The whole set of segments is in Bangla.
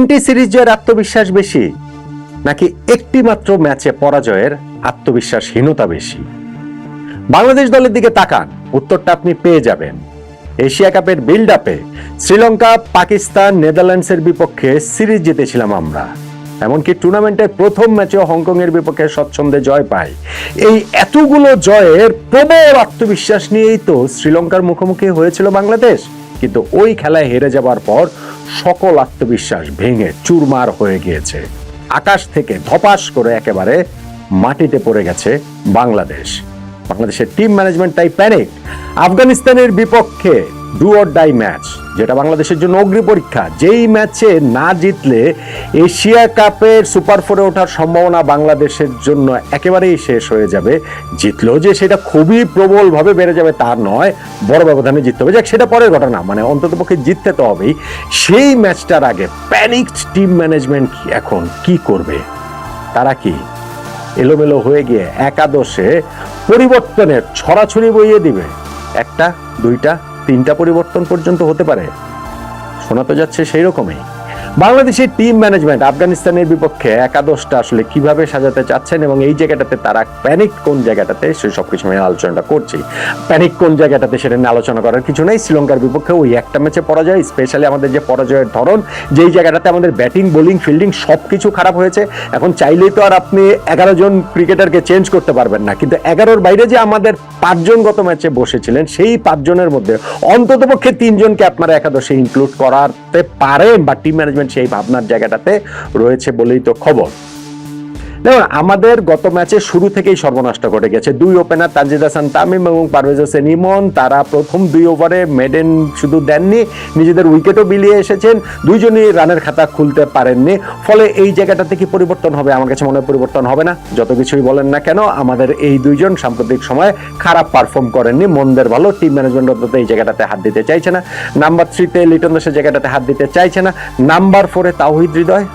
তিনটি সিরিজ জয়ের আত্মবিশ্বাস বেশি, নাকি একটি মাত্র ম্যাচে পরাজয়ের আত্মবিশ্বাসহীনতা বেশি? বাংলাদেশ দলের দিকে তাকান, উত্তরটা আপনি পেয়ে যাবেন। এশিয়া কাপের বিল্ড আপে শ্রীলঙ্কা, পাকিস্তান, নেদারল্যান্ডসের বিপক্ষে সিরিজ জিতেছিলাম আমরা। এমনকি টুর্নামেন্টের প্রথম ম্যাচেও হংকং এর বিপক্ষে স্বচ্ছন্দে জয় পাই। এই এতগুলো জয়ের প্রবল আত্মবিশ্বাস নিয়েই তো শ্রীলঙ্কার মুখোমুখি হয়েছিল বাংলাদেশ। কিন্তু ওই খেলায় হেরে যাবার পর সকল আত্মবিশ্বাস ভেঙে চুরমার হয়ে গিয়েছে। আকাশ থেকে ধপাস করে একেবারে মাটিতে পড়ে গেছে বাংলাদেশ। বাংলাদেশের টিম ম্যানেজমেন্ট তাই প্যানিক আফগানিস্তানের বিপক্ষে ডু ডাই ম্যাচ যেটা বাংলাদেশের জন্য অগ্নি পরীক্ষা। যেই ম্যাচে না জিতলে এশিয়া কাপের সুপার ফোরে ওঠার সম্ভাবনা বাংলাদেশের জন্য একেবারেই শেষ হয়ে যাবে। জিতলেও যে সেটা খুবই প্রবলভাবে বেড়ে যাবে তার নয়, বড় ব্যবধানে জিততে হবে। যাক, সেটা পরের ঘটনা। মানে অন্তত পক্ষে জিততে তো হবেই। সেই ম্যাচটার আগে প্যানিকড টিম ম্যানেজমেন্ট এখন কি করবে? তারা কি এলোমেলো হয়ে গিয়ে একাদশে পরিবর্তনের ছড়াছড়ি বইয়ে দিবে? একটা, দুইটা তিনটা পরিবর্তন পর্যন্ত হতে পারে। শোনা তো যাচ্ছে সেই রকমই। বাংলাদেশের টিম ম্যানেজমেন্ট আফগানিস্তানের বিপক্ষে একাদশটা আসলে কীভাবে সাজাতে চাচ্ছেন এবং এই জায়গাটাতে তারা প্যানিক কোন জায়গাটাতে, সে সবকিছু নিয়ে আলোচনাটা করছি। প্যানিক কোন জায়গাটাতে সেটা নিয়ে আলোচনা করার কিছু নেই। শ্রীলঙ্কার বিপক্ষে ওই একটা ম্যাচে পরাজয় স্পেশালি আমাদের যে পরাজয়ের ধরন, যেই জায়গাটাতে আমাদের ব্যাটিং বোলিং ফিল্ডিং সব কিছু খারাপ হয়েছে। এখন চাইলেই তো আর আপনি এগারো জন ক্রিকেটারকে চেঞ্জ করতে পারবেন না। কিন্তু এগারোর বাইরে যে আমাদের পাঁচজন গত ম্যাচে বসেছিলেন, সেই পাঁচজনের মধ্যে অন্তত পক্ষে তিনজনকে আপনারা একাদশে ইনক্লুড করাতে পারেন বা টিম ম্যানেজমেন্ট সেই ভাবনার জায়গাটাতে রয়েছে বলেই তো খবর। দেখুন, আমাদের গত ম্যাচে শুরু থেকেই সর্বনষ্ট ঘটে গেছে। দুই ওপেনার তানজিদ হাসান, তামিম এবং পারভেজ হোসেন ইমন, তারা প্রথম দুই ওভারে মেডেন শুধু দেননি, নিজেদের উইকেটও বিলিয়ে এসেছেন। দুইজনই রানের খাতা খুলতে পারেননি। ফলে এই জায়গাটাতে কি পরিবর্তন হবে? আমার কাছে মনে হয় পরিবর্তন হবে না। যত কিছুই বলেন না কেন, আমাদের এই দুইজন সাম্প্রতিক সময়ে খারাপ পারফর্ম করেননি। মন্দের ভালো টিম ম্যানেজমেন্ট অন্তত এই জায়গাটাতে হাত দিতে চাইছে না। নাম্বার থ্রিতে লিটন দাসের জায়গাটাতে হাত দিতে চাইছে না। নাম্বার ফোরে তাওহিদ হৃদয়।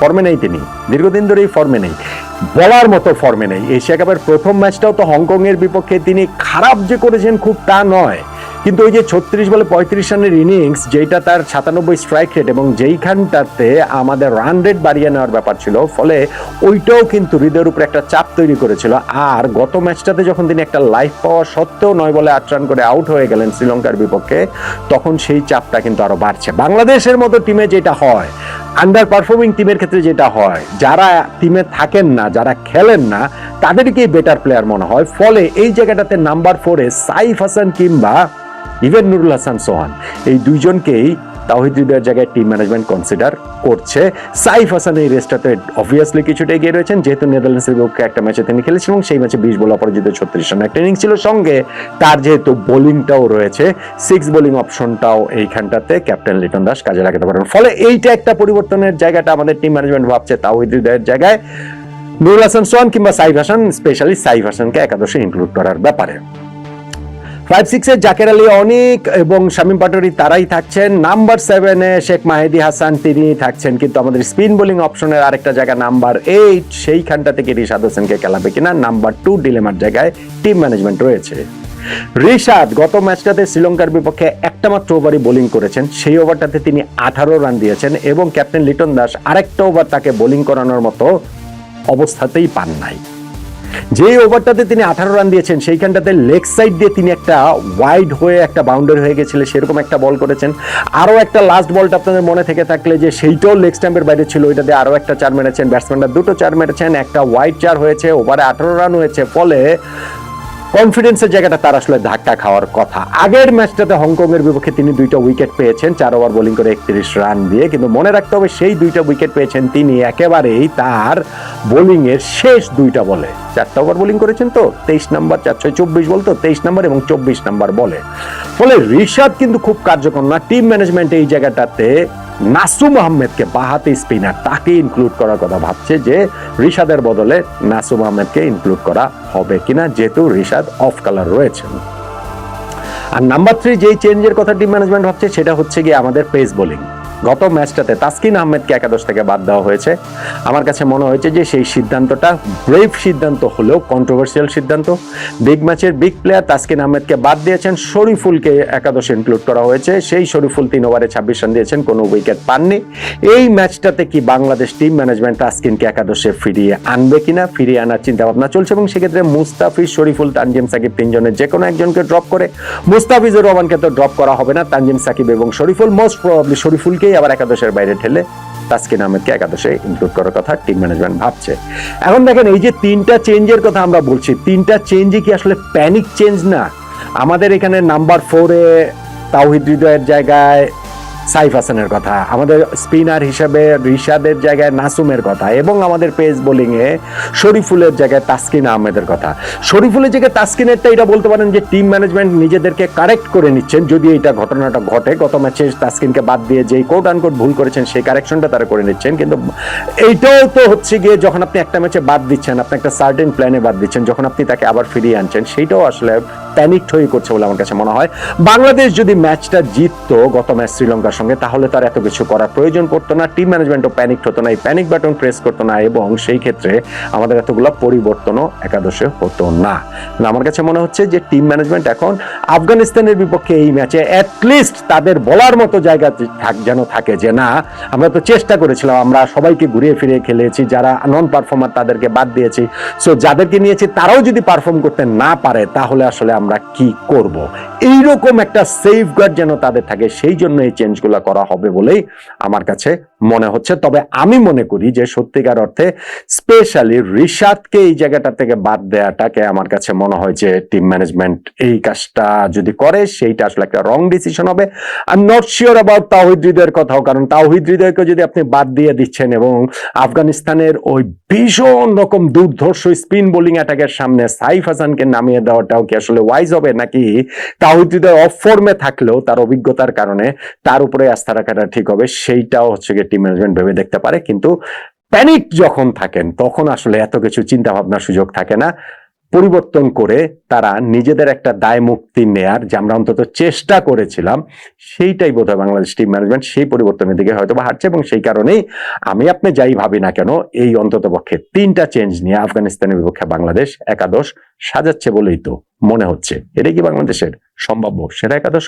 ফর্মে নেই তিনি। দীর্ঘদিন ধরেই ফর্মে নেই। বলার মতো ফর্মে নেই। এশিয়া কাপের প্রথম ম্যাচটাও তো হংকংয়ের বিপক্ষে তিনি খারাপ যে করেছেন খুব তা নয়। কিন্তু ওই যে ছত্রিশ বলে পঁয়ত্রিশ রানের ইনিংস যেটা তার সাতানব্বই স্ট্রাইক রেট এবং যেইখানটাতে আমাদের রান রেট বাড়িয়ে নেওয়ার ব্যাপার ছিল, ফলে ওইটাও কিন্তু হৃদয়ের উপরে একটা চাপ তৈরি করেছিল। আর গত ম্যাচটাতে যখন তিনি একটা লাইফ পাওয়া সত্ত্বেও নয় বলে আট রান করে আউট হয়ে গেলেন শ্রীলঙ্কার বিপক্ষে, তখন সেই চাপটা কিন্তু আরও বাড়ছে। বাংলাদেশের মতো টিমে যেটা হয় আন্ডার পারফর্মিং টিমের ক্ষেত্রে যেটা হয়, যারা টিমে থাকেন না, যারা খেলেন না, তাদেরকেই বেটার প্লেয়ার মনে হয়। ফলে এই জায়গাটাতে নাম্বার ফোরে সাইফ হাসান কিংবা ইভেন নুরুল হাসান সোহান, এই দুইজনকেই তাওহিদ জায়গায় টিম ম্যানেজমেন্ট কনসিডার করছে। সাইফ হাসান এই রেসটাতে অবভিয়াসলি কিছুটা এগিয়ে রয়েছেন, যেহেতু নেদারল্যান্ডসের বিপক্ষে একটা ম্যাচে তিনি খেলেছেন এবং সেই ম্যাচে বিশ বল অপরাজিত ছত্রিশ রান একটা ইনিংস ছিল। সঙ্গে তার যেহেতু বোলিংটাও রয়েছে সিক্স বোলিং অপশনটাও এইখানটাতে ক্যাপ্টেন লিটন দাস কাজে লাগাতে পারেন। ফলে এইটা একটা পরিবর্তনের জায়গাটা আমাদের টিম ম্যানেজমেন্ট ভাবছে তাওহিদ জায়গায়। নুরুল হাসান সোহান কিংবা সাইফ হাসান স্পেশালি সাইফ হাসানকে একাদশে ইনক্লুড করার ব্যাপারে। ফাইভ সিক্সের জাকের আলী, অনেক এবং শামীম পাটোয়ারি, তারাই থাকছেন। নাম্বার সেভেনে শেখ মাহেদি হাসান, তিনি থাকছেন কিন্তু আমাদের স্পিন বোলিং অপশনের আরেকটা জায়গা, নাম্বার এইট, সেইখানটা থেকে রিশাদ হোসেনকে খেলাবে কিনা? নাম্বার টু, ডিলেমার জায়গায় টিম ম্যানেজমেন্ট রয়েছে। রিশাদ গত ম্যাচটাতে শ্রীলঙ্কার বিপক্ষে একটা মাত্র ওভারই বোলিং করেছেন। সেই ওভারটাতে তিনি আঠারো রান দিয়েছেন এবং ক্যাপ্টেন লিটন দাস আরেকটা ওভার তাকে বোলিং করানোর মতো অবস্থাতেই পান নাই। যে ওভারটাতে তিনি আঠারো রান দিয়েছেন, সেইখানটাতে লেগ সাইড দিয়ে তিনি একটা ওয়াইড হয়ে একটা বাউন্ডারি হয়ে গেছিলেন, সেরকম একটা বল করেছেন। আরও একটা লাস্ট বলটা আপনাদের মনে থেকে থাকলে যে সেইটাও লেগ স্ট্যাম্পের বাইরে ছিল, ওইটাতে আরও একটা চার মেরেছেন ব্যাটসম্যানরা দুটো চার মেরেছেন, একটা ওয়াইড চার হয়েছে, ওভারে আঠারো রান হয়েছে, ফলে কনফিডেন্সের জায়গাটা তার আসলে ধাক্কা খাওয়ার কথা। আগের ম্যাচটাতে হংকং এর বিপক্ষে তিনি দুইটা উইকেট পেয়েছেন, চার ওভার বোলিং করে একত্রিশ রান দিয়ে। কিন্তু মনে রাখতে হবে, সেই দুইটা উইকেট পেয়েছেন তিনি একেবারেই তার বোলিং এর শেষ দুইটা বলে। চারটা ওভার বোলিং করেছেন তো, তেইশ নাম্বার, চার, ছয়, চব্বিশ বল তো, তেইশ নাম্বার এবং চব্বিশ নাম্বার বলে। ফলে ঋষাদ কিন্তু খুব কার্যকর না, টিম ম্যানেজমেন্ট এই জায়গাটাতে নাসুম আহমেদকে বাহাতি স্পিনার তাকে ইনক্লুড করার কথা ভাবছে যে রিশাদের বদলে নাসুম আহমেদকে ইনক্লুড করা হবে কিনা, যেহেতু রিশাদ অফ কালার রয়েছেন। আর নাম্বার থ্রি যেই চেঞ্জের কথা টিম ম্যানেজমেন্ট ভাবছে, সেটা হচ্ছে গিয়ে আমাদের পেস বোলিং গত ম্যাচটাতে তাসকিন আহমেদকে একাদশ থেকে বাদ দেওয়া হয়েছে। আমার কাছে মনে হয়েছে যে সেই সিদ্ধান্তটা ব্রেভ সিদ্ধান্ত হলেও কন্ট্রোভার্সিয়াল সিদ্ধান্ত। বিগ ম্যাচের বিগ প্লেয়ার তাসকিন আহমেদকে বাদ দিয়েছেন, শরীফুলকে একাদশে ইনক্লুড করা হয়েছে। সেই শরীফুল তিন ওভারে ছাব্বিশ রান দিয়েছেন, কোনো উইকেট পাননি। এই ম্যাচটাতে কি বাংলাদেশ টিম ম্যানেজমেন্ট তাসকিনকে একাদশে ফিরিয়ে আনবে কিনা, ফিরিয়ে আনার চিন্তা ভাবনা চলছে এবং সেক্ষেত্রে মুস্তাফিজ, শরীফুল, তানজিম সাকিব তিনজনের যে কোনো একজনকে ড্রপ করে। মুস্তাফিজুর রহমানকে তো ড্রপ করা হবে না, তানজিম সাকিব এবং শরীফুল মোস্ট প্রবাবলি শরীফুলকেই আবার একাদশের বাইরে ঠেলে তাসকিন আহমেদকে একাদশে ইনক্লুড করার কথা টিম ম্যানেজমেন্ট ভাবছে। এখন দেখেন এই যে তিনটা চেঞ্জের কথা আমরা বলছি, তিনটা চেঞ্জই কি আসলে প্যানিক চেঞ্জ না? আমাদের এখানে নাম্বার ফোরে তাওহিদ হৃদয়ের জায়গায় সাইফ হাসানের কথা, আমাদের স্পিনার হিসেবে রিশাদের জায়গায় নাসুমের কথা, এবং আমাদের পেস বোলিং এ শরীফুলের জায়গায় তাসকিন আহমেদের কথা। শরীফুলের জায়গায় তাসকিনেরটা এটা বলতে পারেন যে টিম ম্যানেজমেন্ট নিজেদেরকে কারেক্ট করে নিচ্ছেন, যদি এটা ঘটনাটা ঘটে, গত ম্যাচে তাসকিনকে বাদ দিয়ে যেই কোট আনকোট ভুল করেছেন, সেই কারেকশনটা তারা করে নিচ্ছেন, কিন্তু এইটাও তো হচ্ছে গিয়ে যখন আপনি একটা ম্যাচে বাদ দিচ্ছেন, আপনি একটা সার্টেন প্ল্যানে বাদ দিচ্ছেন, যখন আপনি তাকে আবার ফিরিয়ে আনছেন, সেইটাও আসলে প্যানিকড হয়ে করছে বলে আমার কাছে মনে হয়। বাংলাদেশ যদি ম্যাচটা জিততো, গত ম্যাচ শ্রীলঙ্কার সঙ্গে, তাহলে তার এত কিছু করার প্রয়োজন পড়তো না টিম ম্যানেজমেন্টও প্যানিক হতো না, এই প্যানিক বাটন প্রেস করতো না, এবং সেই ক্ষেত্রে আমাদের এতগুলো পরিবর্তনও একাদশে হতো না। আমার কাছে মনে হচ্ছে যে টিম ম্যানেজমেন্ট এখন আফগানিস্তানের বিপক্ষে এই ম্যাচে অ্যাটলিস্ট তাদের বলার মতো জায়গা থাক, যেন থাকে যে না, আমরা তো চেষ্টা করেছিলাম, আমরা সবাইকে ঘুরিয়ে ফিরিয়ে খেলেছি, যারা নন পারফর্মার তাদেরকে বাদ দিয়েছি। সো যাদেরকে নিয়েছি, তারাও যদি পারফর্ম করতে না পারে, তাহলে আসলে আমরা কি করব? এইরকম একটা সেফ গার্ড যেন তাদের থাকে, সেই জন্য এই চেঞ্জগুলো করা হবে বলেই আমার কাছে মনে হচ্ছে। তবে আমি মনে করি যে সত্যিকার অর্থে স্পেশালি রিশাদকে এই জায়গাটা থেকে বাদ দেওয়াটাকে আমার কাছে মনে হয় যে টিম ম্যানেজমেন্ট এই কাজটা যদি করে, সেইটা আসলে একটা রং ডিসিশন হবে। I am not sure about হৃদয়ের কথাও, কারণ তাওহিদ হৃদয়কে যদি আপনি বাদ দিয়ে দিচ্ছেন এবং আফগানিস্তানের ওই ভীষণ রকম দুর্ধর্ষ স্পিন বোলিং অ্যাটাকের সামনে সাইফ হাসানকে নামিয়ে দেওয়াটাও কি আসলে ওয়াইজ হবে? নাকি হৃদয় অফ ফর্মে থাকলেও তার অভিজ্ঞতার কারণে তার উপরে আস্থা রাখাটা ঠিক হবে? সেইটাও হচ্ছে টিম ম্যানেজমেন্ট ভেবে দেখতে পারে, কিন্তু প্যানিক যখন থাকেন, তখন আসলে এত কিছু চিন্তা ভাবনার সুযোগ থাকে না। পরিবর্তন করে তারা নিজেদের একটা দায় মুক্তি নেয়ার যে আমরা অন্তত চেষ্টা করেছিলাম, সেইটাই বোধ বাংলাদেশ টিম ম্যানেজমেন্ট সেই পরিবর্তনের দিকে হয়তো বা হাঁটছে এবং সেই কারণেই আমি আপনি যাই ভাবি না কেন, এই অন্তত পক্ষে তিনটা চেঞ্জ নিয়ে আফগানিস্তানের বিপক্ষে বাংলাদেশ একাদশ সাজাচ্ছে বলেই তো মনে হচ্ছে। এটাই কি বাংলাদেশের সম্ভাব্য সেটা একাদশ